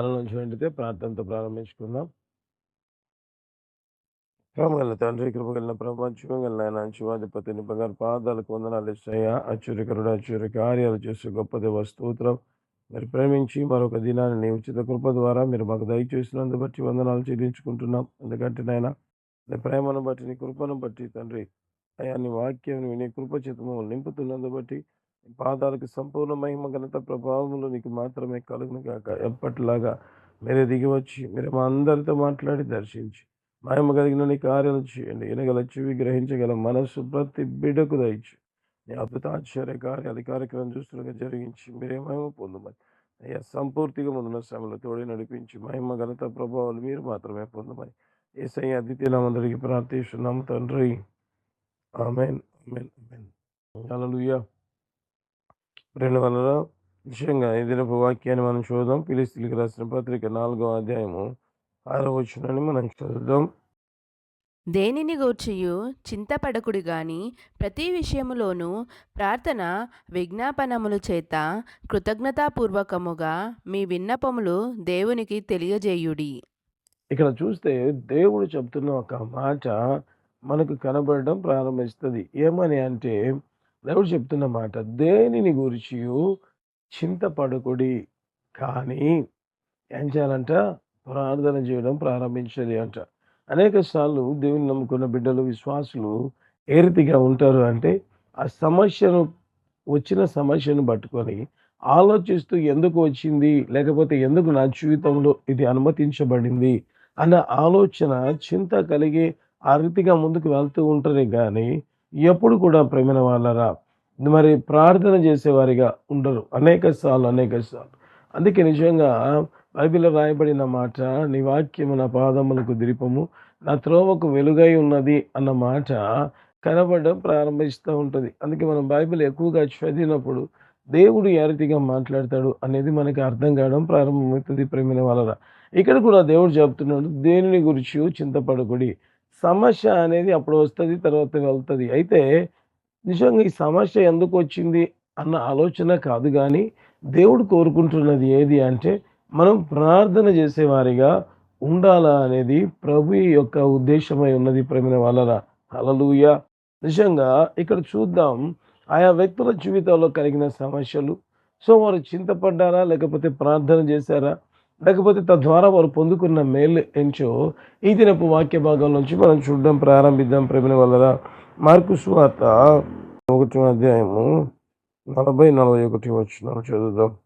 తల నుంచి వెండితే ప్రార్థనతో ప్రారంభించుకుందాం. ప్రేమగల తండ్రి కృపగలిన ప్రపంచగలిన ఆయన శివాధిపతిని బంగారు పాదాలకు వందనాలు ఇస్తాయా? అచ్చురికరుడు అచ్చురి కార్యాలు చేసే గొప్ప దేవ స్తోత్రం. మీరు ప్రేమించి మరొక దినాన్ని నీ ఉచిత కృప ద్వారా మీరు మాకు దయచేసినందు బట్టి వందనాలు చెల్లించుకుంటున్నాం. ఎందుకంటే నాయన నీ ప్రేమను బట్టి నీ కృపను బట్టి తండ్రి అయా నీ వాక్యం నీ కృప చిత్తము నింపుతున్నందు బట్టి పాదాలకు సంపూర్ణ మహిమ ఘనత ప్రభావములు నీకు మాత్రమే కలుగును కాక ఎప్పటిలాగా మీరే దిగి వచ్చి మీరు మా అందరితో మాట్లాడి దర్శించి మహిమ కలిగిన నీ కార్యాలు చేయండి. ఎనగల చెవి గ్రహించగల మనస్సు ప్రతి బిడ్డకు దయచు. నీ అద్భుతాశ్చర్య కార్యాలు కార్యక్రమం చూస్తుండగా జరిగించి మీరే మహిమ పొందమని. అయ్యా సంపూర్తిగా ముందున్న సమయంలో తోడి నడిపించి మహిమ ఘనత ప్రభావాలు మీరు మాత్రమే పొందమని. ఏసై అద్వితీయ నామందరికి ప్రార్థిస్తున్నాము తండ్రి. Amen amen amen. రెండు వందల నిజంగా ఈ దినపు వాక్యాన్ని మనం చూద్దాం. పిలిస్తులకు రాసిన పత్రిక నాలుగో అధ్యాయము ఆరో వచ్చినని మనం చదువుదాం. దేనిని గూర్చియు చింతపడకుడి గాని ప్రతి విషయములోనూ ప్రార్థన విజ్ఞాపనముల చేత కృతజ్ఞతాపూర్వకముగా మీ విన్నపములు దేవునికి తెలియజేయుడి. ఇక్కడ చూస్తే దేవుడు చెప్తున్న ఒక మాట మనకు కనబడడం ప్రారంభిస్తుంది. ఏమని అంటే దేవుడు చెప్తున్న మాట. దేనిని గురించి చింతపడకుడి? కానీ ఏం చేయాలంట? ప్రార్థన చేయడం ప్రారంభించాలి అంట. అనేక సార్లు దేవుని నమ్ముకున్న బిడ్డలు విశ్వాసులు ఏ రీతిగా ఉంటారు అంటే ఆ సమస్యను వచ్చిన సమస్యను పట్టుకొని ఆలోచిస్తూ ఎందుకు వచ్చింది? లేకపోతే ఎందుకు నా జీవితంలో ఇది అనుమతించబడింది? అన్న ఆలోచన చింత కలిగి ఆ రీతిగా ముందుకు వెళ్తూ ఉంటారే కానీ ఎప్పుడు కూడా ప్రేమిన వాళ్ళరా? మరి ప్రార్థన చేసేవారిగా ఉండరు. అనేక సార్లు అనేక సార్లు. అందుకే నిజంగా బైబిల్లో రాయబడిన మాట నీ వాక్యము నా పాదములకు దిరిపము నా త్రోవకు వెలుగై ఉన్నది అన్న మాట కనబడడం ప్రారంభిస్తూ ఉంటుంది. అందుకే మనం బైబిల్ ఎక్కువగా చదివినప్పుడు దేవుడు ఏ రీతిగా మాట్లాడతాడు అనేది మనకి అర్థం కావడం ప్రారంభమవుతుంది ప్రేమిన వాళ్ళరా. ఇక్కడ కూడా దేవుడు చెప్తున్నాడు దేనిని గురించి చింతపడకుడి? సమస్య అనేది అప్పుడు వస్తుంది తర్వాత వెళ్తుంది. అయితే నిజంగా ఈ సమస్య ఎందుకు వచ్చింది అన్న ఆలోచన కాదు కానీ దేవుడు కోరుకుంటున్నది ఏది అంటే మనం ప్రార్థన చేసేవారిగా ఉండాలా అనేది ప్రభు యొక్క ఉద్దేశమై ఉన్నది ప్రమిన వాళ్ళరా. అలలుయ నిజంగా ఇక్కడ చూద్దాం ఆయా వ్యక్తుల జీవితంలో కలిగిన సమస్యలు. సో వారు చింతపడ్డారా లేకపోతే ప్రార్థన చేశారా? లేకపోతే తద్వారా వారు పొందుకున్న మేలు ఎంచో ఈ దినపు వాక్య భాగం నుంచి మనం చూడడం ప్రారంభిద్దాం. ప్రేమిన వల్ల మార్కు సువార్త ఒకటి అధ్యాయము నలభై నలభై ఒకటి వచ్చిన చదువుదాం.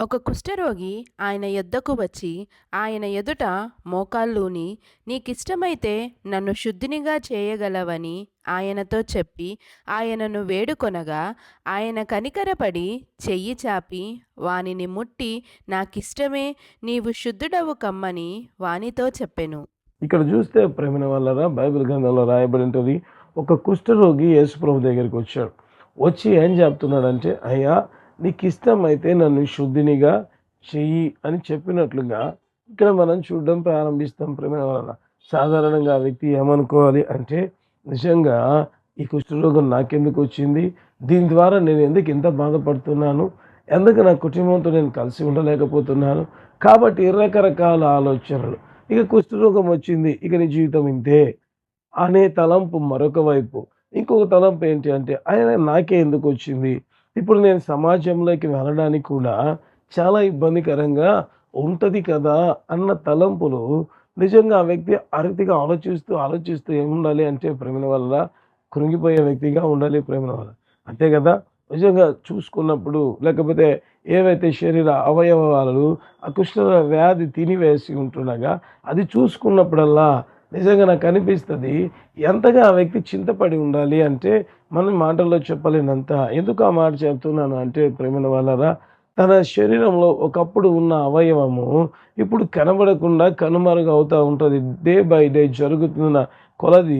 ఒక కుష్ఠరోగి ఆయన యొద్దకు వచ్చి ఆయన ఎదుట మోకాళ్ళూని నీకిష్టమైతే నన్ను శుద్ధినిగా చేయగలవని ఆయనతో చెప్పి ఆయనను వేడుకొనగా ఆయన కనికరపడి చెయ్యి చాపి వానిని ముట్టి నాకిష్టమే నీవు శుద్ధుడవు కమ్మని వానితో చెప్పెను. ఇక్కడ చూస్తే ప్రేమిన వల్లరా బైబిల్ గ్రంథంలో రాయబడి ఉంటుంది ఒక కుష్ఠరోగి యేసుప్రభు దగ్గరికి వచ్చాడు. వచ్చి ఏం చెప్తున్నాడంటే అయ్యా నీకు ఇష్టమైతే నన్ను శుద్ధినిగా చెయ్యి అని చెప్పినట్లుగా ఇక్కడ మనం చూడడం ప్రారంభిస్తాం ప్రేమ వలన సాధారణంగా ఆ వ్యక్తి ఏమనుకోవాలి అంటే నిజంగా ఈ కుష్ఠరోగం నాకెందుకు వచ్చింది? దీని ద్వారా నేను ఎందుకు ఇంత బాధపడుతున్నాను? ఎందుకు నా కుటుంబంతో నేను కలిసి ఉండలేకపోతున్నాను? కాబట్టి రకరకాల ఆలోచనలు. ఇక కుష్ఠరోగం వచ్చింది ఇక నీ జీవితం ఇంతే. అనే తలంపు మరొక వైపు. ఇంకొక తలంపు ఏంటి అంటే ఆయన నాకే ఎందుకు వచ్చింది? ఇప్పుడు నేను సమాజంలోకి వెళ్ళడానికి కూడా చాలా ఇబ్బందికరంగా ఉంటుంది కదా అన్న తలంపులు నిజంగా ఆ వ్యక్తి అరతిగా ఆలోచిస్తూ ఆలోచిస్తూ ఏముండాలి అంటే ప్రేమల వల్ల కృంగిపోయే వ్యక్తిగా ఉండాలి ప్రేమల వల్ల. అంతే కదా? నిజంగా చూసుకున్నప్పుడు లేకపోతే ఏవైతే శరీర అవయవాలు ఆ వ్యాధి తినివేసి ఉంటుండగా అది చూసుకున్నప్పుడల్లా నిజంగా నాకు అనిపిస్తుంది ఎంతగా ఆ వ్యక్తి చింతపడి ఉండాలి అంటే మనం మాటల్లో చెప్పలేనంత ఎందుకు ఆ మాట చెప్తున్నాను అంటే ప్రేమల వాళ్ళరా తన శరీరంలో ఒకప్పుడు ఉన్న అవయవము ఇప్పుడు కనబడకుండా కనుమరుగు అవుతూ ఉంటుంది. డే బై డే జరుగుతున్న కొలది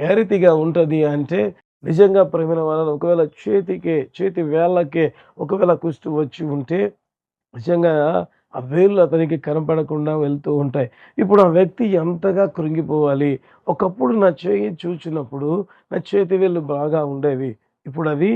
ఏ రీతిగా ఉంటుంది అంటే నిజంగా ప్రేమల వల్ల ఒకవేళ చేతికే చేతి వేళ్ళకే ఒకవేళ కుస్తు వచ్చి ఉంటే నిజంగా ఆ వేళ్ళు అతనికి కనపడకుండా వెళ్తూ ఉంటాయి. ఇప్పుడు ఆ వ్యక్తి ఎంతగా కృంగిపోవాలి? ఒకప్పుడు నా చేయి చూచినప్పుడు నా చేతి వేళ్ళు బాగా ఉండేవి. ఇప్పుడు అవి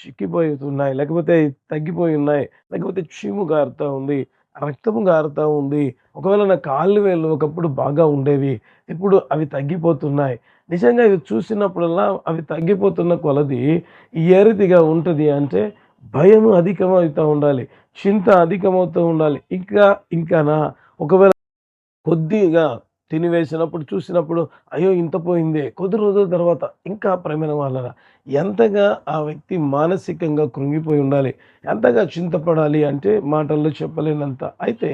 చిక్కిపోతున్నాయి లేకపోతే తగ్గిపోయి ఉన్నాయి లేకపోతే చీము గారుతూ ఉంది రక్తము గారుతా ఉంది. ఒకవేళ నా కాళ్ళు వేళ్ళు ఒకప్పుడు బాగా ఉండేవి ఇప్పుడు అవి తగ్గిపోతున్నాయి. నిజంగా ఇవి చూసినప్పుడల్లా అవి తగ్గిపోతున్న కొలది ఏ రీతిగా ఉంటుంది అంటే భయం అధికమవుతూ ఉండాలి చింత అధికమవుతూ ఉండాలి. ఇంకా ఇంకానా ఒకవేళ కొద్దిగా తినివేసినప్పుడు చూసినప్పుడు అయ్యో ఇంత పోయిందే కొద్ది రోజుల తర్వాత ఇంకా ప్రేమైన వాళ్ళ ఎంతగా ఆ వ్యక్తి మానసికంగా కృంగిపోయి ఉండాలి ఎంతగా చింతపడాలి అంటే మాటల్లో చెప్పలేనంత. అయితే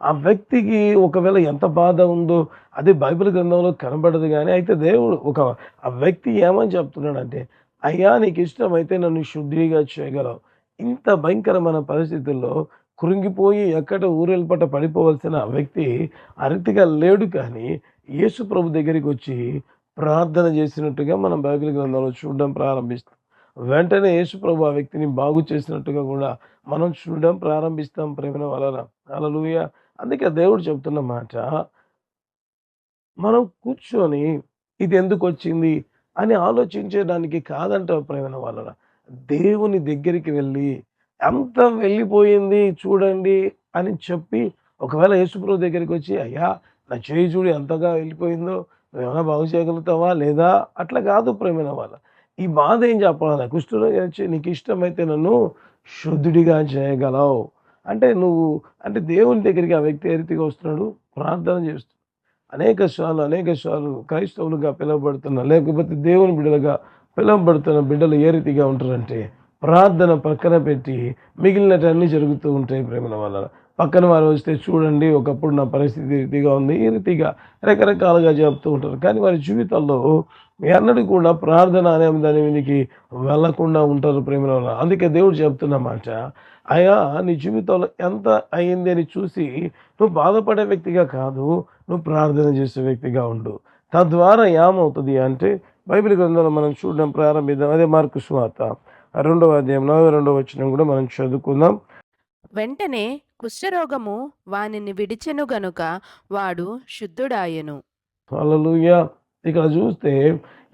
ఆ వ్యక్తికి ఒకవేళ ఎంత బాధ ఉందో అది బైబిల్ గ్రంథంలో కనబడదు కానీ అయితే దేవుడు ఒక ఆ వ్యక్తి ఏమని చెప్తున్నాడంటే అయ్యా నీకు ఇష్టమైతే నన్ను శుద్ధిగా చేయగలవు. ఇంత భయంకరమైన పరిస్థితుల్లో కృంగిపోయి ఎక్కడ ఊరెల్పట పడిపోవలసిన వ్యక్తి అరితిగా లేడు కానీ యేసు ప్రభు దగ్గరికి వచ్చి ప్రార్థన చేసినట్టుగా మనం బైబిల్ గ్రంథంలో చూడడం ప్రారంభిస్తాం. వెంటనే యేసుప్రభు ఆ వ్యక్తిని బాగు చేసినట్టుగా కూడా మనం చూడడం ప్రారంభిస్తాం ప్రేమ వలన. అలలుయ అందుకే దేవుడు చెప్తున్న మాట మనం కూర్చొని ఇది ఎందుకు వచ్చింది? అని ఆలోచించడానికి కాదంట ప్రేమ వాళ్ళ దేవుని దగ్గరికి వెళ్ళి ఎంత వెళ్ళిపోయింది చూడండి అని చెప్పి ఒకవేళ యేసుప్రభు దగ్గరికి వచ్చి అయ్యా నా చేయి చూడు ఎంతగా వెళ్ళిపోయిందో నువ్వేమైనా బాగు చేయగలుగుతావా లేదా? అట్లా కాదు ప్రేమైన వాళ్ళ. ఈ బాధ ఏం చెప్పాలి? కుష్ఠరోగి వచ్చి నీకు ఇష్టమైతే నన్ను శుద్ధుడిగా చేయగలవు. అంటే నువ్వు అంటే దేవుని దగ్గరికి ఆ వ్యక్తి ఏ రీతిగా వస్తున్నాడు? ప్రార్థన చేస్తున్నాడు అనేక సార్లు అనేక సార్లు క్రైస్తవులుగా పిలువబడుతున్న లేకపోతే దేవుని బిడ్డలుగా పిలువబడుతున్న బిడ్డలు ఏ రీతిగా ఉంటారంటే ప్రార్థన పక్కన పెట్టి మిగిలినటన్నీ జరుగుతూ ఉంటాయి ప్రేమల వల్ల. పక్కన వారు వస్తే చూడండి ఒకప్పుడు నా పరిస్థితి రీతిగా ఉంది ఈ రీతిగా రకరకాలుగా చెప్తూ ఉంటారు. కానీ వారి జీవితాల్లో ఎన్నడూ కూడా ప్రార్థన అనే దాని మీదకి వెళ్ళకుండా ఉంటారు ప్రేమల వల్ల. అందుకే దేవుడు చెప్తున్నమాట అయ్యా నీ జీవితంలో ఎంత అయింది అని చూసి నువ్వు బాధపడే వ్యక్తిగా కాదు నువ్వు ప్రార్థన చేసే వ్యక్తిగా ఉండు. తద్వారా ఏమవుతుంది అంటే బైబిల్ గ్రంథంలో మనం చూడడం ప్రారంభిద్దాం. అదే మార్కు స్వాత రెండవ అధ్యాయం నలభై రెండవ వచ్చిన కూడా మనం చదువుకుందాం. వెంటనే కుష్ఠరోగము వానిని విడిచెను గనుక వాడు శుద్ధుడాయెను. హల్లెలూయా. ఇక్కడ చూస్తే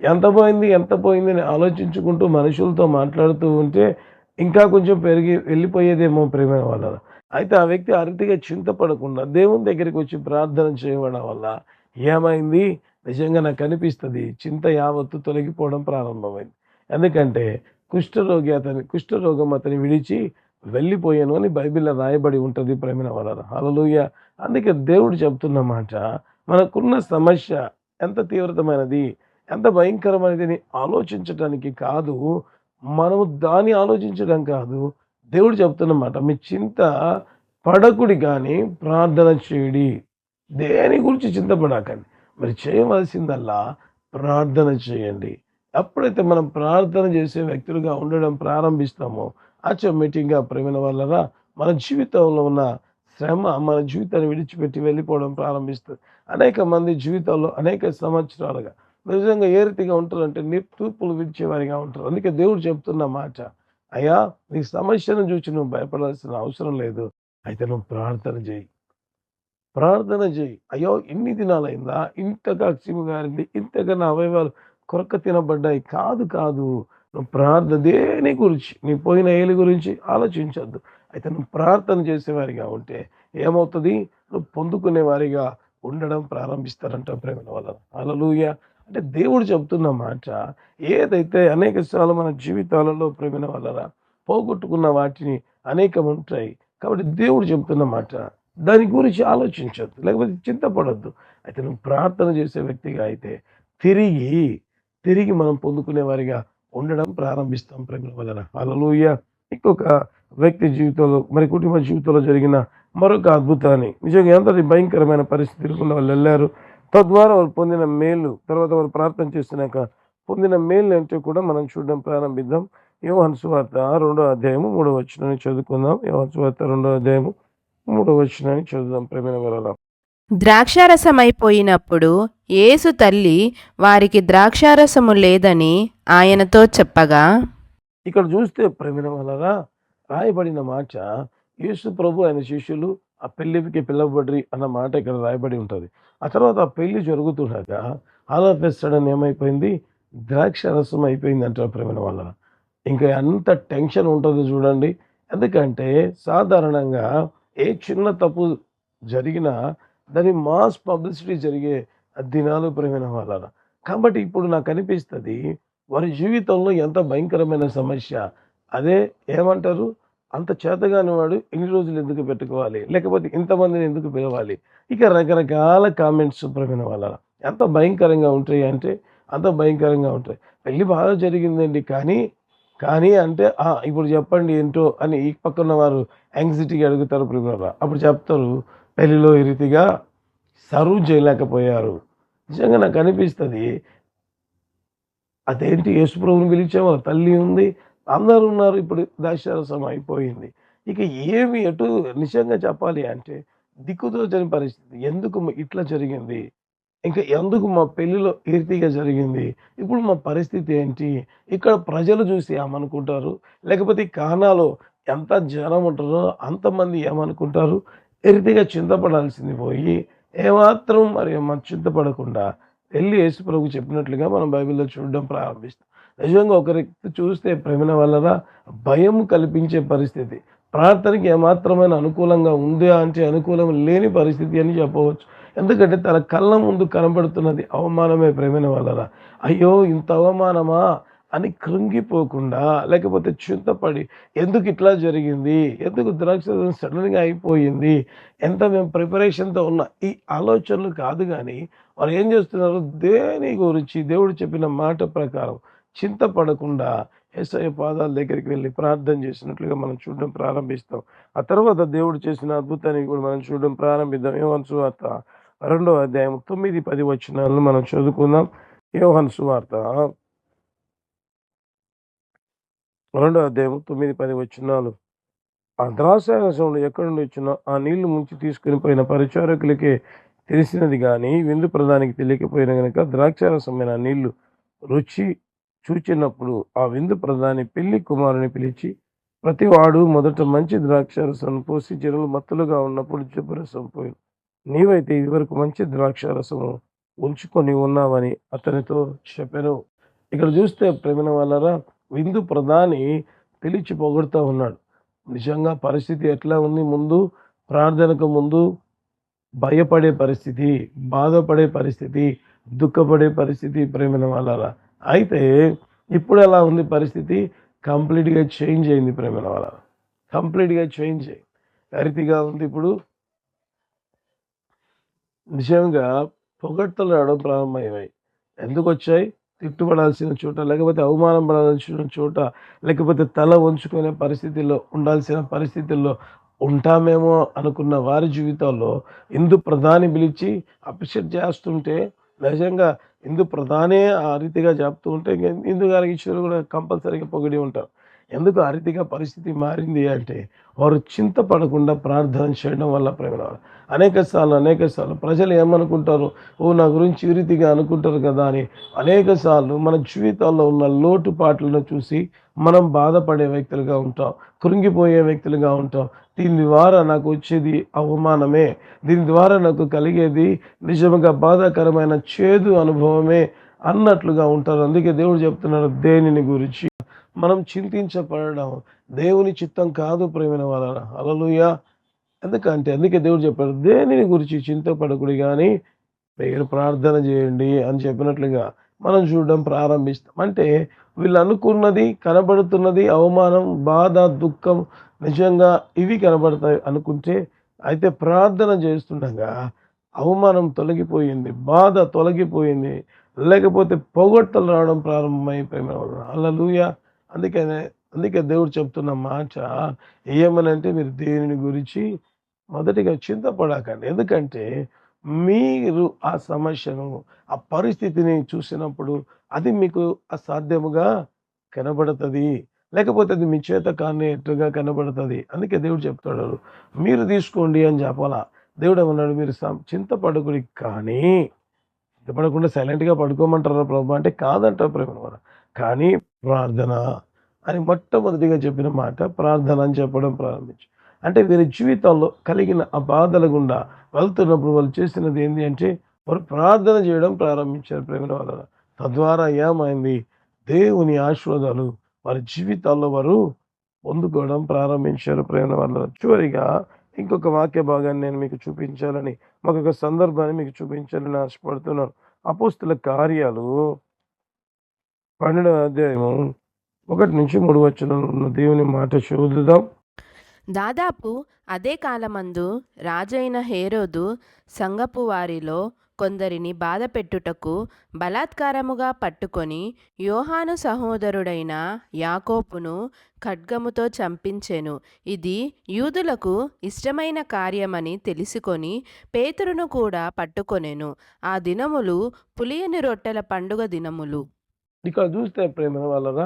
ఎంత పోయింది ఎంత పోయింది అని ఆలోచించుకుంటూ మనుషులతో మాట్లాడుతూ ఉంటే ఇంకా కొంచెం పెరిగి వెళ్ళిపోయేదేమో ప్రేమ వల్ల. అయితే ఆ వ్యక్తి అరటిగా చింతపడకుండా దేవుని దగ్గరికి వచ్చి ప్రార్థన చేయడం వల్ల ఏమైంది? నిజంగా నాకు కనిపిస్తుంది చింత యావత్తు తొలగిపోవడం ప్రారంభమైంది. ఎందుకంటే కుష్ఠరోగి అతని కుష్ఠరోగం అతని విడిచి వెళ్ళిపోయాను అని బైబిల్లో రాయబడి ఉంటుంది ప్రేమిన వలన. అలలుయ అందుకే దేవుడు చెప్తున్న మాట మనకున్న సమస్య ఎంత తీవ్రతమైనది ఎంత భయంకరమైనది అని ఆలోచించడానికి కాదు మనము దాన్ని ఆలోచించడం కాదు. దేవుడు చెప్తున్నమాట మీ చింత పడకుడి కానీ ప్రార్థన చేయడి. దేని గురించి చింతపడకండి. మరి చేయవలసిందల్లా ప్రార్థన చేయండి. ఎప్పుడైతే మనం ప్రార్థన చేసే వ్యక్తులుగా ఉండడం ప్రారంభిస్తామో ఆటోమేటిక్గా ప్రేమిన వలన మన జీవితంలో ఉన్న శ్రమ మన జీవితాన్ని విడిచిపెట్టి వెళ్ళిపోవడం ప్రారంభిస్తుంది. అనేక మంది జీవితాల్లో అనేక సంవత్సరాలుగా నిజంగా ఏ రీతిగా ఉంటారంటే నిర్తూర్పులు విడిచేవారిగా ఉంటారు. అందుకే దేవుడు చెప్తున్న మాట అయ్యా నీ సమస్యను చూసి నువ్వు భయపడాల్సిన అవసరం లేదు. అయితే నువ్వు ప్రార్థన చేయి. ప్రార్థన చేయి. అయ్యో ఇన్ని దినాలైందా? ఇంతగా సిము గారింది. ఇంతగా నా అవయవాలు కొరక తినబడ్డాయి. కాదు కాదు. నువ్వు ప్రార్థన దేని గురించి? నీ పోయిన ఏలి గురించి ఆలోచించద్దు. అయితే నువ్వు ప్రార్థన చేసేవారిగా ఉంటే ఏమవుతుంది? నువ్వు పొందుకునే వారిగా ఉండడం ప్రారంభిస్తారంట ప్రేమ వల్ల అలలుయ అంటే దేవుడు చెబుతున్న మాట ఏదైతే అనేక సార్లు మన జీవితాలలో ప్రేమిన వలన పోగొట్టుకున్న వాటిని అనేకం ఉంటాయి. కాబట్టి దేవుడు చెబుతున్న మాట దాని గురించి ఆలోచించద్దు లేకపోతే చింతపడద్దు. అయితే నువ్వు ప్రార్థన చేసే వ్యక్తిగా అయితే తిరిగి తిరిగి మనం పొందుకునే వారిగా ఉండడం ప్రారంభిస్తాం ప్రేమ వలన. అలలోయ ఇంకొక వ్యక్తి జీవితంలో మరి కుటుంబ జీవితంలో జరిగిన మరొక అద్భుతాన్ని. నిజంగా ఎంతటి భయంకరమైన పరిస్థితులు ఉన్న వాళ్ళు వెళ్ళారు. తద్వారా వాళ్ళు పొందిన మేలు తర్వాత వాళ్ళు ప్రార్థన చేసినాక పొందిన మేలు అంటే కూడా మనం చూడడం ప్రారంభిద్దాం. యోహన్ సువార్త రెండో అధ్యాయము మూడో వచ్చినని చదువుకుందాం. యోహన్ సువార్త రెండో అధ్యాయము మూడో వచ్చినని చదువుదాం. ప్రేమైన వలన ద్రాక్షారసమైపోయినప్పుడు యేసు తల్లి వారికి ద్రాక్షారసము లేదని ఆయనతో చెప్పగా ఇక్కడ చూస్తే ప్రేమిన వలన రాయబడిన మాట యేసు ప్రభు ఆయన శిష్యులు ఆ పెళ్ళికి పిలవబడి అన్న మాట ఇక్కడ రాయబడి ఉంటుంది. ఆ తర్వాత పెళ్ళి పెళ్ళి జరుగుతుండగా ఆల్ ఏమైపోయింది? ద్రాక్ష రసం అయిపోయింది అంటారు ప్రేమిన వల్ల. ఇంకా ఎంత టెన్షన్ ఉంటుందో చూడండి. ఎందుకంటే సాధారణంగా ఏ చిన్న తప్పు జరిగినా దాని మాస్ పబ్లిసిటీ జరిగే దినాలు ప్రేమైన వాళ్ళ కాబట్టి ఇప్పుడు నాకు అనిపిస్తుంది వారి జీవితంలో ఎంత భయంకరమైన సమస్య. అదే ఏమంటారు? అంత చేతగాని వాడు ఎన్ని రోజులు ఎందుకు పెట్టుకోవాలి? లేకపోతే ఇంతమందిని ఎందుకు పిలవాలి? ఇక రకరకాల కామెంట్స్ ప్రవీణ వాళ్ళ ఎంత భయంకరంగా ఉంటాయి అంటే అంత భయంకరంగా ఉంటాయి. పెళ్ళి బాగా జరిగిందండి కానీ కానీ అంటే ఇప్పుడు చెప్పండి ఏంటో అని ఈ పక్కన వారు యాంగ్జైటీగా అడుగుతారు ప్రియులారా. అప్పుడు చెప్తారు పెళ్ళిలో ఈ రీతిగా సర్వ్ చేయలేకపోయారు. నిజంగా నాకు అనిపిస్తుంది. అదేంటి యేసుప్రభుని పిలిచే వాళ్ళ తల్లి ఉంది అందరూ ఉన్నారు ఇప్పుడు దాశారసం అయిపోయింది. ఇక ఏమి ఎటు నిజంగా చెప్పాలి అంటే దిక్కుతోచని పరిస్థితి. ఎందుకు ఇట్లా జరిగింది? ఇంకా ఎందుకు మా పెళ్ళిలో ఈ జరిగింది? ఇప్పుడు మా పరిస్థితి ఏంటి? ఇక్కడ ప్రజలు చూసి ఏమనుకుంటారు? లేకపోతే కానాలో ఎంత జనం ఉంటారో అంతమంది ఏమనుకుంటారు? ఎరితిగా చింతపడాల్సింది పోయి ఏమాత్రం మరి మనం చింతపడకుండా వెళ్ళి యేసుప్రభు చెప్పినట్లుగా మనం బైబిల్లో చూడడం ప్రారంభిస్తాం. నిజంగా ఒక వ్యక్తి చూస్తే ప్రేమిన వలన భయం కల్పించే పరిస్థితి. ప్రార్థనకి ఏమాత్రమైన అనుకూలంగా ఉందా అంటే అనుకూలం లేని పరిస్థితి అని చెప్పవచ్చు. ఎందుకంటే తన కళ్ళ ముందు కనబడుతున్నది అవమానమే ప్రేమిన వలన. అయ్యో ఇంత అవమానమా? అని కృంగిపోకుండా లేకపోతే చింతపడి ఎందుకు ఇట్లా జరిగింది? ఎందుకు ద్రాక్ష సడన్గా అయిపోయింది? ఎంత మేము ప్రిపరేషన్తో ఉన్న? ఈ ఆలోచనలు కాదు కానీ వారు ఏం చేస్తున్నారు? దేని గురించి? దేవుడు చెప్పిన మాట ప్రకారం చింతపడకుండా ఏసయ పాదాల దగ్గరికి వెళ్ళి ప్రార్థన చేసినట్లుగా మనం చూడడం ప్రారంభిస్తాం. ఆ తర్వాత దేవుడు చేసిన అద్భుతాన్ని కూడా మనం చూడడం ప్రారంభిద్దాం. యోహన్ సువార్త రెండవ అధ్యాయం తొమ్మిది పది వచ్చినాలను మనం చదువుకుందాం. యోహన్ సువార్త రెండో అధ్యాయం తొమ్మిది పది వచ్చినాలు ఆ ద్రాక్షారసంలో ఎక్కడి నుండి వచ్చినా ఆ నీళ్ళు ముంచి తీసుకుని పోయిన పరిచారకులకే తెలిసినది కానీ విందు ప్రధానికి తెలియకపోయిన గనుక ద్రాక్షారసమైన నీళ్ళు రుచి చూచినప్పుడు ఆ విందు ప్రధాని పెళ్ళి కుమారుని పిలిచి ప్రతివాడు మొదట మంచి ద్రాక్షారసం పోసి జనులు మత్తులుగా ఉన్నప్పుడు జబ్బురసం పోయి నీవైతే ఇదివరకు మంచి ద్రాక్షారసము ఉంచుకొని ఉన్నావని అతనితో చెప్పాను. ఇక్కడ చూస్తే ప్రేమిన వాళ్ళరా విందు ప్రధాని పిలిచి పొగడుతూ ఉన్నాడు. నిజంగా పరిస్థితి ఎట్లా ఉంది ముందు? ప్రార్థనకు ముందు భయపడే పరిస్థితి బాధపడే పరిస్థితి దుఃఖపడే పరిస్థితి ప్రేమిన వాళ్ళరా. అయితే ఇప్పుడు ఎలా ఉంది పరిస్థితి? కంప్లీట్గా చేంజ్ అయింది ప్రేమ వల్ల. కంప్లీట్గా చేంజ్ అయింది ఏ రీతిగా ఉంది ఇప్పుడు. నిజంగా పొగడ్తలు రావడం ప్రారంభమయ్యాయి ఎందుకు వచ్చాయి? తిట్టుబడాల్సిన చోట లేకపోతే అవమానం పడాల్సిన చోట లేకపోతే తల వంచుకునే పరిస్థితుల్లో ఉండాల్సిన పరిస్థితుల్లో ఉంటామేమో అనుకున్న వారి జీవితాల్లో ఇందు ప్రధాని పిలిచి అప్రిషియేట్ చేస్తుంటే నిజంగా ఇందు ప్రధానే ఆ రీతిగా చెప్తూ ఉంటే ఇందు గారికి ఇచ్చిన కూడా కంపల్సరీగా పొగిడి ఉంటారు. ఎందుకు ఆ రీతిగా పరిస్థితి మారింది అంటే వారు చింతపడకుండా ప్రార్థన చేయడం వల్ల ప్రేమ అనేక సార్లు అనేక సార్లు ప్రజలు ఏమనుకుంటారు? ఓ నా గురించి ఈ రీతిగా అనుకుంటారు కదా అని అనేక సార్లు మన జీవితాల్లో ఉన్న లోటుపాట్లను చూసి మనం బాధపడే వ్యక్తులుగా ఉంటాం కృంగిపోయే వ్యక్తులుగా ఉంటాం. దీని ద్వారా నాకు వచ్చేది అవమానమే దీని ద్వారా నాకు కలిగేది నిజంగా బాధాకరమైన చేదు అనుభవమే అన్నట్లుగా ఉంటారు. అందుకే దేవుడు చెప్తున్నాడు దేనిని గురించి? మనం చింతించబడడం దేవుని చిత్తం కాదు ప్రేమైన వాళ్ళ అలలుయ ఎందుకంటే అందుకే దేవుడు చెప్పాడు దేనిని గురించి చింతపడకుడు కానీ మీరు ప్రార్థన చేయండి అని చెప్పినట్లుగా మనం చూడడం ప్రారంభిస్తాం. అంటే వీళ్ళు అనుకున్నది కనబడుతున్నది అవమానం బాధ దుఃఖం నిజంగా ఇవి కనబడతాయి అనుకుంటే అయితే ప్రార్థన చేస్తుండగా అవమానం తొలగిపోయింది బాధ తొలగిపోయింది లేకపోతే పొగొట్టలు రావడం ప్రారంభమైపోయిన అల్లలుయ అందుకనే అందుకే దేవుడు చెప్తున్న మాట ఏమనంటే మీరు దేనిని గురించి మొదటిగా చింతపడకండి. ఎందుకంటే మీరు ఆ సమస్యను ఆ పరిస్థితిని చూసినప్పుడు అది మీకు అసాధ్యముగా కనబడుతుంది. లేకపోతే అది మీ చేత కానేట్టుగా కనబడుతుంది. అందుకే దేవుడు చెప్తాడు మీరు తీసుకోండి అని చెప్పాలా. దేవుడు ఏమన్నాడు మీరు సం- చింతపడకుడి కానీ చింతపడకుండా సైలెంట్గా పడుకోమంటారా ప్రభు? అంటే కాదంటారు ప్రేమ కానీ ప్రార్థన అని మొట్టమొదటిగా చెప్పిన మాట ప్రార్థన అని చెప్పడం ప్రారంభించు. అంటే వీరి జీవితంలో కలిగిన ఆ బాధల గుండా వెళ్తున్నప్పుడు వాళ్ళు చేసినది ఏంటి అంటే వారు ప్రార్థన చేయడం ప్రారంభించారు ప్రేమల వలన తద్వారా ఏమైంది? దేవుని ఆశీర్వాదాలు వారి జీవితాల్లో వారు పొందుకోవడం ప్రారంభించారు ప్రేమ వల్ల. చివరిగా ఇంకొక వాక్య భాగాన్ని నేను మీకు చూపించాలని మాకొక సందర్భాన్ని మీకు చూపించాలని ఆశపడుతున్నాను. అపోస్తుల కార్యాలు పన్నెండవ అధ్యాయము ఒకటి నుంచి మూడు వచ్చిన ఉన్న దేవుని మాట చూద్దాం దాదాపు అదే కాలమందు రాజైన హేరోదు సంగపు వారిలో కొందరిని బాధపెట్టుటకు బలాత్కారముగా పట్టుకొని యోహాను సహోదరుడైన యాకోపును ఖడ్గముతో చంపించెను. ఇది యూదులకు ఇష్టమైన కార్యమని తెలుసుకొని పేతురును కూడా పట్టుకొనెను. ఆ దినములు పులియని రొట్టెల పండుగ దినములు. ఇక్కడ చూస్తే ప్రేమ వలన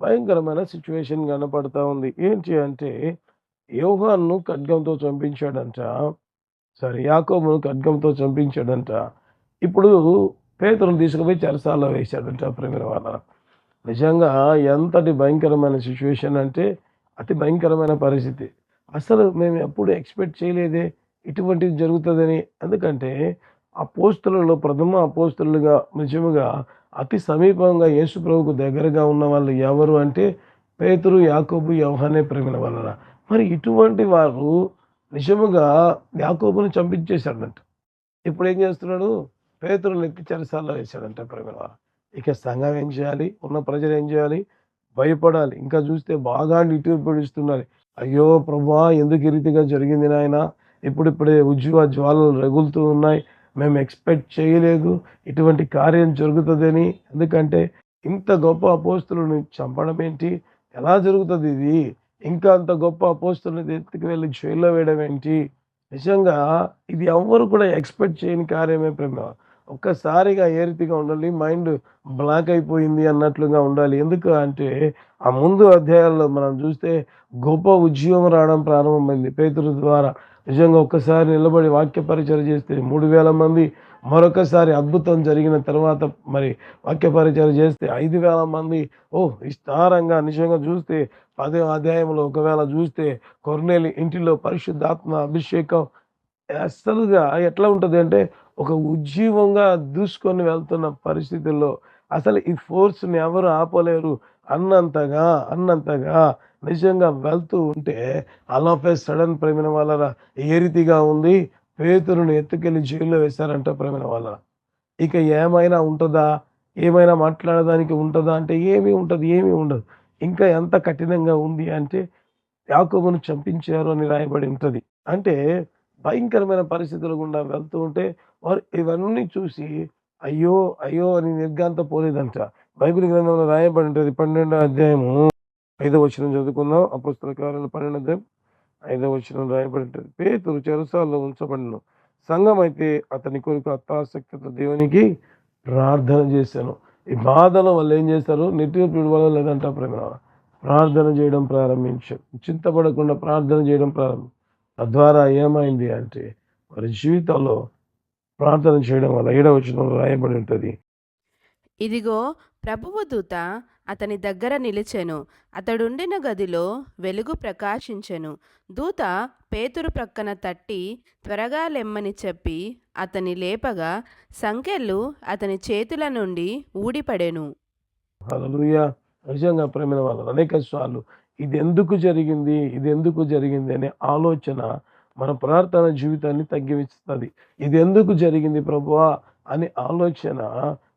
భయంకరమైన సిచ్యువేషన్ కనపడతా ఉంది. ఏంటి అంటే యోహాన్ను ఖడ్గంతో చంపించాడంట సరే యాకోబును ఖడ్గంతో చంపించాడంట. ఇప్పుడు పేతురును తీసుకుపోయి చెరసాల్లో వేశాడంట ప్రేమ వలన నిజంగా ఎంతటి భయంకరమైన సిచ్యువేషన్ అంటే అతి భయంకరమైన పరిస్థితి. అసలు మేము ఎప్పుడు ఎక్స్పెక్ట్ చేయలేదే? ఇటువంటిది జరుగుతుందని. ఎందుకంటే అపోస్తులలో ప్రథమ అపోస్తులుగా నిజముగా అతి సమీపంగా యేసు ప్రభుకు దగ్గరగా ఉన్న వాళ్ళు ఎవరు అంటే పేతురు యాకోబు యోహానే ప్రేమిన వలన. మరి ఇటువంటి వారు నిజముగా యాకోబుని చంపించేశాడంట. ఇప్పుడు ఏం చేస్తున్నాడు? పేతురు ఎత్తి చెరసాల్లో వేశాడంట ప్రేమిన వారు ఇక సంఘం ఏం చేయాలి? ఉన్న ప్రజలు ఏం చేయాలి? భయపడాలి. ఇంకా చూస్తే బాగా నిట్టూర్పిడిస్తున్నారు అయ్యో ప్రభా ఎందుకు ఈ రీతిగా జరిగింది నాయన? ఇప్పుడిప్పుడే ఉజ్జువ జ్వాలలు రగులుతూ ఉన్నాయి. మేము ఎక్స్పెక్ట్ చేయలేదు. ఇటువంటి కార్యం జరుగుతుందని. ఎందుకంటే ఇంత గొప్ప అపోస్తులను చంపడం ఏంటి? ఎలా జరుగుతుంది ఇది? ఇంకా అంత గొప్ప అపోస్తులను ఎత్తుకు వెళ్ళి జైల్లో వేయడం ఏంటి? నిజంగా ఇది ఎవ్వరు కూడా ఎక్స్పెక్ట్ చేయని కార్యమే ప్రేమ. ఒక్కసారిగా ఏ రీతిగా ఉండాలి? మైండ్ బ్లాక్ అయిపోయింది అన్నట్లుగా ఉండాలి. ఎందుకు అంటే ఆ ముందు అధ్యాయాల్లో మనం చూస్తే గొప్ప ఉద్యమం రావడం ప్రారంభమైంది. పేతురు ద్వారా నిజంగా ఒక్కసారి నిలబడి వాక్య పరిచయం చేస్తే మూడు వేల మంది మరొకసారి అద్భుతం జరిగిన తర్వాత మరి వాక్య పరిచయం చేస్తే ఐదు వేల మంది. ఓ విస్తారంగా నిజంగా చూస్తే పదే అధ్యాయంలో ఒకవేళ చూస్తే కొర్నేలి ఇంటిలో పరిశుద్ధాత్మ అభిషేకం అసలుగా ఎట్లా ఉంటుంది అంటే ఒక ఉజ్జీవంగా దూసుకొని వెళ్తున్న పరిస్థితుల్లో అసలు ఈ ఫోర్స్ని ఎవరు ఆపలేరు? అన్నంతగా అన్నంతగా నిజంగా వెళ్తూ ఉంటే ఆల్ ఆఫ్ ఏ సడన్ ప్రేమిన వాళ్ళ ఏ రీతిగా ఉంది? పేతురుని ఎత్తుకెళ్ళి జైల్లో వేశారంట ప్రేమిన వాళ్ళ. ఇక ఏమైనా ఉంటుందా? ఏమైనా మాట్లాడడానికి ఉంటుందా? అంటే ఏమీ ఉంటుంది ఏమీ ఉండదు. ఇంకా ఎంత కఠినంగా ఉంది అంటే యాకోబును చంపించారు అని రాయబడి ఉంటుంది. అంటే భయంకరమైన పరిస్థితుల గుండా వెళ్తూ ఉంటే వారు ఇవన్నీ చూసి అయ్యో అయ్యో అని నిర్గాంత పోలేదంట. బైబిల్ గ్రంథంలో రాయబడి ఉంటుంది పన్నెండో అధ్యాయము. ఐదో వచనం చదువుకుందాం. అపుస్తల కార్యాలు పన్నెండు ఐదో వచనం రాయబడి ఉంటుంది పేతురు చెరసాల్లో ఉంచబడిను. సంఘం అయితే అతని కొరకు అత్తాసక్తితో దేవునికి ప్రార్థన చేశాను. ఈ బాధల వాళ్ళు ఏం చేస్తారు నెట్టిపీడు వల్ల లేదంట ప్రేమ ప్రార్థన చేయడం ప్రారంభించారు. చింతపడకుండా ప్రార్థన చేయడం ప్రారంభం. తద్వారా ఏమైంది అంటే వారి జీవితంలో ప్రార్థన చేయడం వల్ల ఏడవ రాయబడి ఉంటుంది. ఇదిగో ప్రభువు దూత అతని దగ్గర నిలిచెను. అతడుండిన గదిలో వెలుగు ప్రకాశించెను. దూత పేతురు ప్రక్కన తట్టి త్వరగా లెమ్మని చెప్పి అతని లేపగా సంకెళ్ళు అతని చేతుల నుండి ఊడిపడెను. నిజంగా ప్రేమైన వాళ్ళు అనేక సార్లు ఇది ఎందుకు జరిగింది? ఇది ఎందుకు జరిగింది అనే ఆలోచన మన ప్రార్థన జీవితాన్ని తగ్గిస్తుంది ఇది ఎందుకు జరిగింది ప్రభువా? అనే ఆలోచన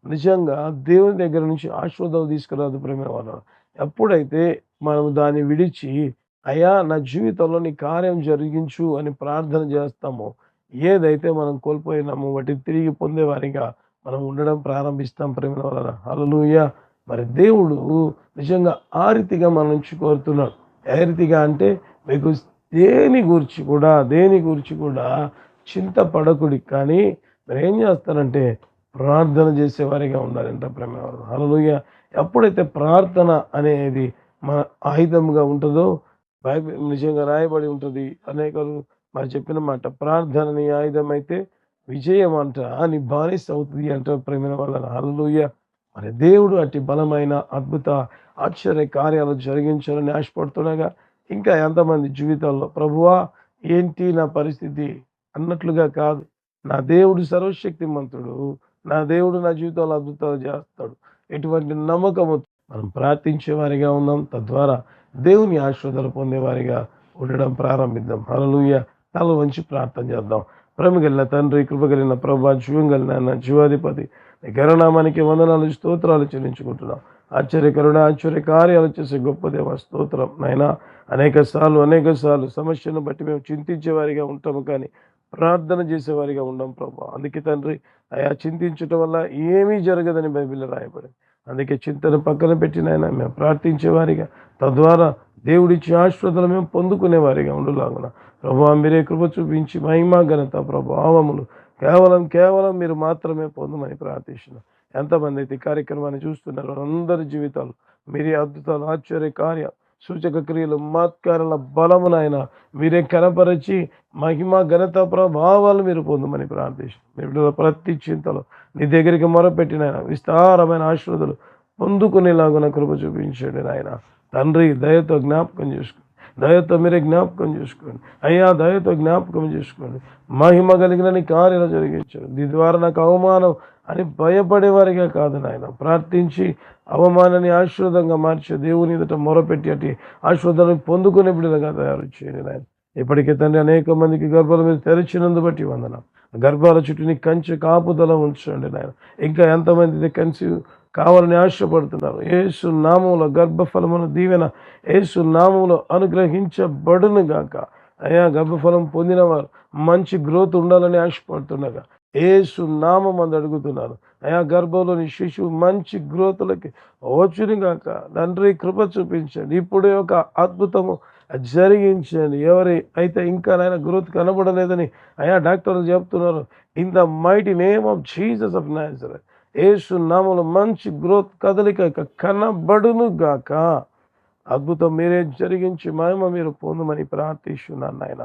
నిజంగా దేవుని దగ్గర నుంచి ఆశీర్వాదాలు తీసుకురాదు ప్రేమైన ఎప్పుడైతే మనం దాన్ని విడిచి అయ్యా నా జీవితంలో నీ కార్యం జరిగించు అని ప్రార్థన చేస్తామో ఏదైతే మనం కోల్పోయినామో వాటిని తిరిగి పొందేవారిగా మనం ఉండడం ప్రారంభిస్తాం ప్రేమ వలన హల్లెలూయా. మరి దేవుడు నిజంగా ఆ రీతిగా మన నుంచి కోరుతున్నాడు. ఏ రీతిగా అంటే మీకు దేని గురించి కూడా దేని గురించి కూడా చింతపడకుడి కానీ మీరు ఏం చేస్తారంటే ప్రార్థన చేసేవారిగా ఉండాలంట ప్రేమ హల్లెలూయా. ఎప్పుడైతే ప్రార్థన అనేది మన ఆయుధంగా ఉంటుందో బైబిల్ నిజంగా రాయబడి ఉంటుంది. అనేకలు మరి చెప్పిన మాట ప్రార్థన నీ ఆయుధం అయితే విజయం అంట అని బానిస అవుతుంది అంట ప్రేమ వల్ల హల్లెలూయా. మరి దేవుడు అట్టి బలమైన అద్భుత ఆశ్చర్య కార్యాలు జరిగించాలని ఆశపడుతుండగా ఇంకా ఎంతమంది జీవితాల్లో ప్రభువా ఏంటి నా పరిస్థితి? అన్నట్లుగా కాదు. నా దేవుడు సర్వశక్తిమంతుడు నా దేవుడు నా జీవితంలో అద్భుతాలు చేస్తాడు. ఎటువంటి నమ్మకము మనం ప్రార్థించే వారిగా ఉన్నాం. తద్వారా దేవుని ఆశ్రదలు పొందేవారిగా ఉండడం ప్రారంభిద్దాం. హలలుయ తల వంచి ప్రార్థన చేద్దాం. ప్రేమగలిగిన తండ్రి కృపగలిగిన ప్రభా జీవం కలిగిన నా జీవాధిపతి కరుణామానికి వందనాలు స్తోత్రాలు చెల్లించుకుంటున్నాం. ఆశ్చర్య కరుణ ఆశ్చర్య కార్యాలు చేసే గొప్ప దేవ స్తోత్రం. నైనా అనేక సార్లు అనేక సార్లు సమస్యను బట్టి మేము చింతించేవారిగా ఉంటాము కానీ ప్రార్థన చేసేవారిగా ఉండం ప్రభా. అందుకే తండ్రి అయా చింతించటం వల్ల ఏమీ జరగదని బైబిల్లో రాయబడింది. అందుకే చింతను పక్కన పెట్టినైనా మేము ప్రార్థించేవారిగా తద్వారా దేవుడిచ్చి ఆశ్రదలు మేము పొందుకునేవారిగా ఉండలాగున. ప్రభా మీరే కృప చూపించి మహిమా ఘనత ప్రభావములు కేవలం కేవలం మీరు మాత్రమే పొందమని ప్రార్థిస్తున్నాం. ఎంతమంది అయితే ఈ కార్యక్రమాన్ని చూస్తున్నారు అందరి జీవితాలు మీరే అద్భుతాలు ఆశ్చర్య కార్య సూచక క్రియలు మాత్కారాల బలమునైనా మీరే కనపరిచి మహిమ ఘనత ప్రభావాలు మీరు పొందమని ప్రార్థిస్తున్నాం. ప్రతి చింతలో నీ దగ్గరికి మొరపెట్టినైనా విస్తారమైన ఆశ్రదలు పొందుకునేలాగున కృప చూపించండి నాయన. తండ్రి దయతో జ్ఞాపకం చేసుకోండి. దయతో మీరే జ్ఞాపకం చేసుకోండి. అయ్యా దయతో జ్ఞాపకం చేసుకోండి. మహిమ కలిగిన నీ కార్యాలు జరిగించండి. దీని ద్వారా నాకు అవమానం అని భయపడేవారిగా కాదు నాయన. ప్రార్థించి అవమానాన్ని ఆశీర్వాదంగా మార్చే దేవుని ఎదుట మొరపెట్టి అటు ఆశీర్వాదాన్ని పొందుకునే బిడ్డలుగా తయారు చేయండి నాయన. ఇప్పటికే తండ్రి అనేక మందికి గర్భాల మీద తెరిచినందు బట్టి వందనం. గర్భాల చుట్టూని కంచె కాపుదల ఉంచండి నాయన. ఇంకా ఎంతమంది కన్సీవ్ కావాలని ఆశపడుతున్నారు? ఏసు నామంలో గర్భఫలమును దీవెన ఏసు నామంలో అనుగ్రహించబడును గాక అయ్యా గర్భఫలం పొందినవారు మంచి గ్రోత్ ఉండాలని ఆశపడుతుండగా యేసు నామం అందు అడుగుతున్నాను. అయా గర్భంలోని శిశువు మంచి గ్రోత్లకి వచ్చును కాక తండ్రి కృప చూపించండి. ఇప్పుడే ఒక అద్భుతము జరిగించండి. ఎవరి అయితే ఇంకా నాయన గ్రోత్ కనబడలేదని అయా డాక్టర్లు చెప్తున్నారు. In the mighty name of Jesus of Nazareth Yesu నామములో మంచి గ్రోత్ కదలిక కనబడును గాక. అద్భుతం మీరే జరిగించి మహిమ మీరు పొందమని ప్రార్థిస్తున్నాను నాయన.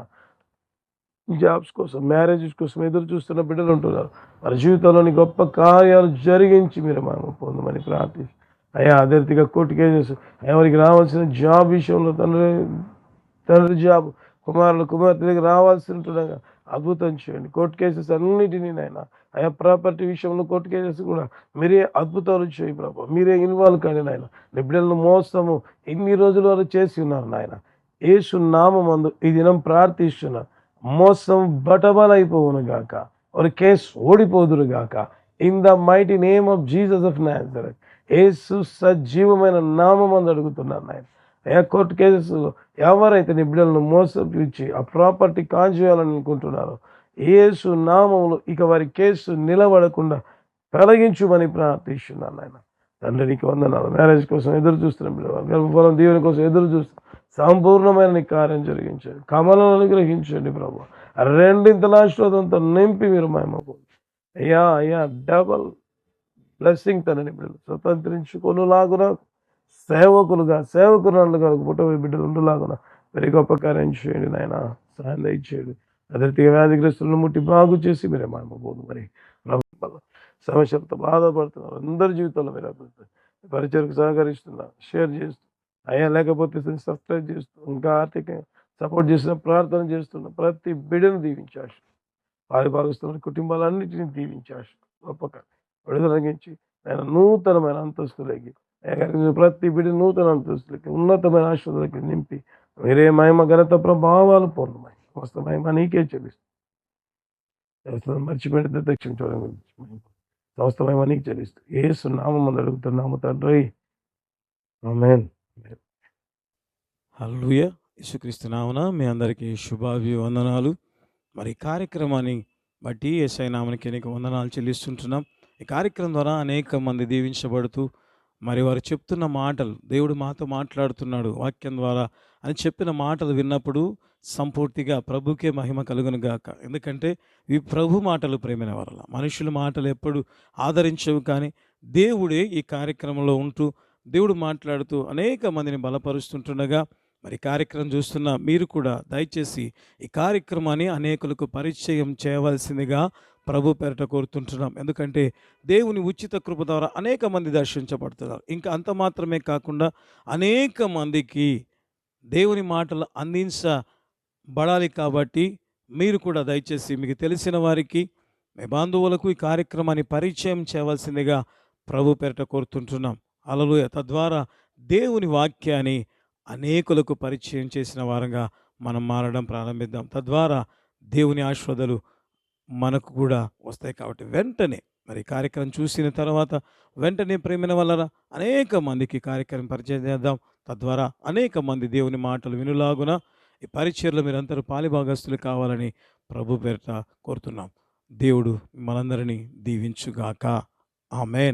జాబ్స్ కోసం మ్యారేజెస్ కోసం ఎదురు చూస్తున్న బిడ్డలు ఉంటున్నారు. వారి జీవితంలోని గొప్ప కార్యాలు జరిగించి మీరు మనం పొందమని ప్రార్థి అయ్యా అదే రీతిగా కోర్టు కేసెస్ ఎవరికి రావాల్సిన జాబ్ విషయంలో తండ్రి తండ్రి జాబ్ కుమారులు కుమార్తెలకు రావాల్సి ఉంటుండగా అద్భుతం చేయండి. కోర్టు కేసెస్ అన్నిటినీ నాయన ఆయా ప్రాపర్టీ విషయంలో కోర్టు కేసెస్ కూడా మీరే అద్భుతాలు చేయి ప్రభావ మీరే ఇన్వాల్వ్ కానీ నాయన. నిబిడలను మోసము ఎన్ని రోజుల వరకు చేసి ఉన్నారు నాయన. ఏసు నామందు ఈ దినం ప్రార్థిస్తున్నారు మోసం బటబలైపోవును గాక. ఒక కేసు ఓడిపోదురు గాక. In the mighty name of Jesus of Nazareth Yesu సజీవమైన నామం అడుగుతున్నాను నాయన. ఏ కోర్టు కేసెస్ ఎవరైతే నీ బిడ్డలను మోసపించి ఆ ప్రాపర్టీ కాజేయాలని అనుకుంటున్నారో ఏసు నామములు ఇక వారి కేసు నిలబడకుండా తొలగించుమని ప్రార్థిస్తున్నాను ఆయన తండ్రి నీకు వందనాలు. మ్యారేజ్ కోసం ఎదురు చూస్తున్నాం బిడ్డ గర్భఫలం దేవుని కోసం ఎదురు చూస్తున్నాం. సంపూర్ణమైన నీ కార్యం జరిగించండి. కమలను అనుగ్రహించండి ప్రభు. రెండింతల ఆశీర్వాదంతో నింపి మీరు మహిమకు అయ్యా అయ్యా డబల్ బ్లెస్సింగ్ తనని బిడ్డలు. స్వతంత్రించుకొనులాగున సేవకులుగా సేవకురాలుగా పుట్టబోయే బిడ్డలు ఉండలాగున మరి గొప్ప కార్యం చేయండి నాయన. సహాయం దయచేయండి. అదే వ్యాధిగ్రస్తులను ముట్టి బాగు చేసి మీరే మాయమపోదు మరి. ప్రభు సమస్యలతో బాధపడుతున్నారు. అందరి జీవితంలో మీరు అభివృద్ధి పరిచయకు సహకరిస్తున్నారు. షేర్ చేస్తున్నారు అయ్యా లేకపోతే సబ్స్క్రైబ్ చేస్తూ ఇంకా ఆర్థికంగా సపోర్ట్ చేసిన ప్రార్థన చేస్తున్న ప్రతి బిడ్డను దీవించాశ వారి భాగస్తున్న కుటుంబాలన్నింటినీ దీవించాశ గొప్పక విడుదలగించి ఆయన నూతనమైన అంతస్తులకి ప్రతి బిడ్డ నూతన అంతస్తులకి ఉన్నతమైన ఆశ్రతులకి నింపి మీరే మహిమ ఘనత ప్రభావాలు పూర్ణమై సమస్త మహిమ నీకే చెల్లిస్తుంది మర్చిపోయిన దక్షిణ చూడండి సమస్త మహిమ నీకు చెల్లిస్తూ ఏ నామం అడుగుతున్నాము తండ్రి. ఆమెన్. హల్లెలూయా. యేసుక్రీస్తు నామన మీ అందరికీ శుభాభివందనాలు. మరి ఈ కార్యక్రమాన్ని బట్టి ఎస్ఐ నామనికి అనేక వందనాలు చెల్లిస్తుంటున్నాం. ఈ కార్యక్రమం ద్వారా అనేక మంది దీవించబడుతూ మరి వారు చెప్తున్న మాటలు దేవుడు మాతో మాట్లాడుతున్నాడు వాక్యం ద్వారా అని చెప్పిన మాటలు విన్నప్పుడు సంపూర్తిగా ప్రభుకే మహిమ కలుగును గాక. ఎందుకంటే ఇవి ప్రభు మాటలు ప్రేమైన వరల. మనుషుల మాటలు ఎప్పుడు ఆదరించవు కానీ దేవుడే ఈ కార్యక్రమంలో ఉంటూ దేవుడు మాట్లాడుతూ అనేక మందిని బలపరుస్తుంటుండగా మరి కార్యక్రమం చూస్తున్న మీరు కూడా దయచేసి ఈ కార్యక్రమాన్ని అనేకులకు పరిచయం చేయవలసిందిగా ప్రభు పేరట కోరుతుంటున్నాం. ఎందుకంటే దేవుని ఉచిత కృప ద్వారా అనేక మంది దర్శించబడుతున్నారు. ఇంకా అంత మాత్రమే కాకుండా అనేక మందికి దేవుని మాటలు అందించబడాలి కాబట్టి మీరు కూడా దయచేసి మీకు తెలిసిన వారికి మీ బంధువులకు ఈ కార్యక్రమాన్ని పరిచయం చేయవలసిందిగా ప్రభు పేరట కోరుతుంటున్నాం. అలలుయ తద్వారా దేవుని వాక్యాన్ని అనేకులకు పరిచయం చేసిన వారంగా మనం మారడం ప్రారంభిద్దాం. తద్వారా దేవుని ఆశ్వదలు మనకు కూడా వస్తాయి కాబట్టి వెంటనే మరి కార్యక్రమం చూసిన తర్వాత వెంటనే ప్రేమిన వల్ల అనేక మందికి కార్యక్రమం పరిచయం చేద్దాం. తద్వారా అనేక మంది దేవుని మాటలు వినులాగున ఈ పరిచయలో మీరందరూ పాలిభాగస్తులు కావాలని ప్రభు పేరిట కోరుతున్నాం. దేవుడు మనందరినీ దీవించుగాక. ఆమెన్.